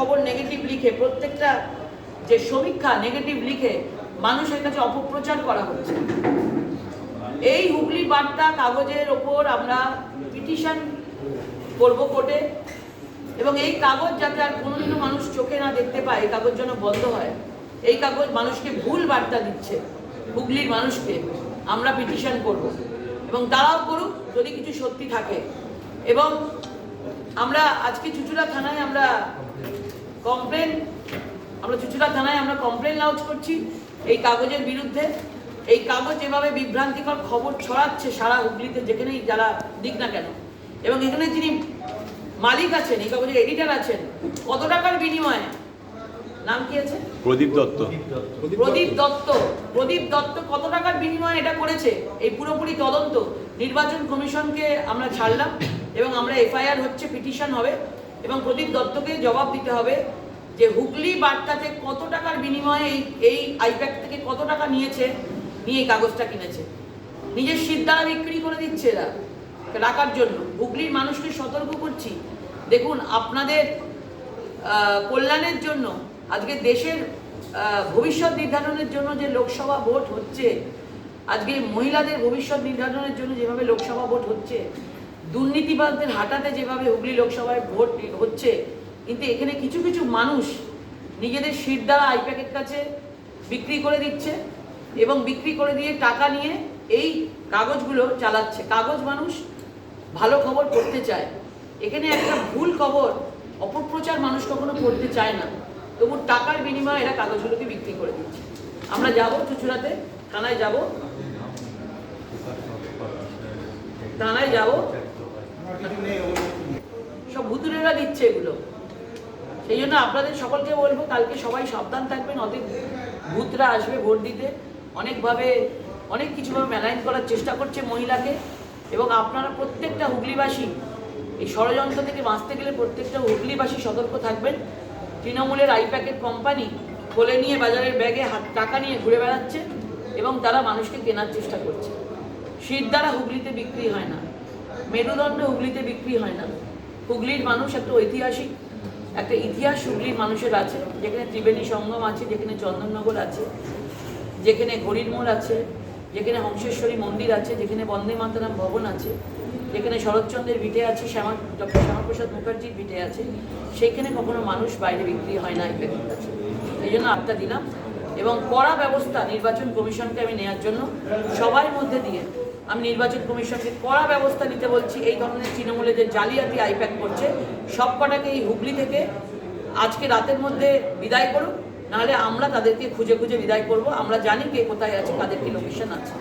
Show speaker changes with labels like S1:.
S1: খবর নেগেটিভ লিখে, প্রত্যেকটা যে সমীক্ষা নেগেটিভ লিখে মানুষের কাছে অপপ্রচার করা হচ্ছে। এই হুগলি বার্তা কাগজের ওপর আমরা পিটিশন করব কোর্টে, এবং এই কাগজ যাতে আর কোনোদিনও মানুষ চোখে না দেখতে পায়, এই কাগজ যেন বন্ধ হয়, এই কাগজ মানুষকে ভুল বার্তা দিচ্ছে, হুগলির মানুষকে, আমরা পিটিশন করব। এবং তারাও করুক, যদি কিছু সত্যি থাকে। এবং আমরা আজকে চুচুড়া থানায় আমরা কমপ্লেন আমরা চুচুড়া থানায় আমরা কমপ্লেন লঞ্চ করছি এই কাগজের বিরুদ্ধে। এই কাগজ এভাবে বিভ্রান্তিকর খবর ছড়াচ্ছে সারা হুগলিতে যেখানেই যারা দিক না কেন। এবং এখানে যিনি মালিক আছেন এই কাগজের এডিটার আছেন কত টাকার বিনিময়ে? নাম কি আছে?
S2: প্রদীপ দত্ত।
S1: প্রদীপ দত্ত। প্রদীপ দত্ত কত টাকার বিনিময়ে এটা করেছে? এই পুরোপুরি তদন্ত। নির্বাচন কমিশনকে আমরা ছাড়লাম এবং আমরা এফআইআর হচ্ছে পিটিশন হবে। এবং প্রদীপ দত্তকে জবাব দিতে হবে যে হুগলি বার্তাতে কত টাকার বিনিময়ে এই এই আইপ্যাক থেকে কত টাকা নিয়েছে, নিয়ে এই কাগজটা কিনেছে। নিজের দ্বারা বিক্রি করে দিচ্ছে এরা রাখার জন্য। হুগলির মানুষকে সতর্ক করছি। দেখুন, আপনাদের কল্যাণের জন্য, আজকে দেশের ভবিষ্যৎ নির্ধারণের জন্য যে লোকসভা ভোট হচ্ছে, আজকে মহিলাদের ভবিষ্যৎ নির্ধারণের জন্য যেভাবে লোকসভা ভোট হচ্ছে দুর্নীতিবাদদের হাঁটাতে যেভাবে হুগলি লোকসভায় ভোট হচ্ছে, কিন্তু এখানে কিছু কিছু মানুষ নিজেদের সিট দ্বারা আইপ্যাকের কাছে বিক্রি করে দিচ্ছে এবং বিক্রি করে দিয়ে টাকা নিয়ে এই কাগজগুলো চালাচ্ছে। কাগজ মানুষ ভালো খবর পড়তে চায়। এখানে একটা ভুল খবর, অপপ্রচার মানুষ কখনো করতে চায় না। তবু টাকার বিনিময়ে এরা কাগজগুলোকে বিক্রি করে দিচ্ছে। আমরা যাব চুচুড়াতে, থানায় যাব। থানায় যাব। সব ভুতুরেরা দিচ্ছে এগুলো। সেই জন্য আপনাদের সকলকে বলব, কালকে সবাই সাবধান থাকবেন অনেক ভূতরা আসবে ভোট দিতে। অনেকভাবে, অনেক কিছুভাবে মেলাইন করার চেষ্টা করছে মহিলাকে এবং আপনারা প্রত্যেকটা হুগলিবাসী, এই ষড়যন্ত্র থেকে বাঁচতে গেলে প্রত্যেকটা হুগলিবাসী সতর্ক থাকবেন। তৃণমূলের আই প্যাকেট কোম্পানি খোলে নিয়ে বাজারের ব্যাগে হাত, টাকা নিয়ে ঘুরে বেড়াচ্ছে এবং তারা মানুষকে কেনার চেষ্টা করছে। শীত দ্বারা হুগলিতে বিক্রি হয় না। মেরুদণ্ড হুগলিতে বিক্রি হয় না। হুগলির মানুষ একটা ঐতিহাসিক, একটা ইতিহাস হুগলির মানুষের আছে, যেখানে ত্রিবেণী সঙ্গম আছে, যেখানে চন্দননগর আছে, যেখানে ঘড়ির মোড় আছে, যেখানে হংসেশ্বরী মন্দির আছে, যেখানে বন্দে মাতারাম ভবন আছে, যেখানে শরৎচন্দ্রের ভিটে আছে, শ্যামা, ডক্টর শ্যামাপ্রসাদ মুখার্জির ভিটে আছে সেখানে কখনো মানুষ বাইরে বিক্রি হয় না এই ব্যক্তির কাছে। এই জন্য আটটা দিলাম এবং কড়া ব্যবস্থা নির্বাচন কমিশনকে আমি নেওয়ার জন্য সবার মধ্যে দিয়ে আমি নির্বাচন কমিশনকে কড়া ব্যবস্থা নিতে বলছি। এই ধরনের তৃণমূলে যে জালিয়াতি আইপ্যাক করছে। সব কটাকে এই হুগলি থেকে আজকে রাতের মধ্যে বিদায় করুক। নাহলে আমরা তাদেরকে খুঁজে খুঁজে বিদায় করব। আমরা জানি কে কোথায় আছে কাদের কি লোকেশন আছে।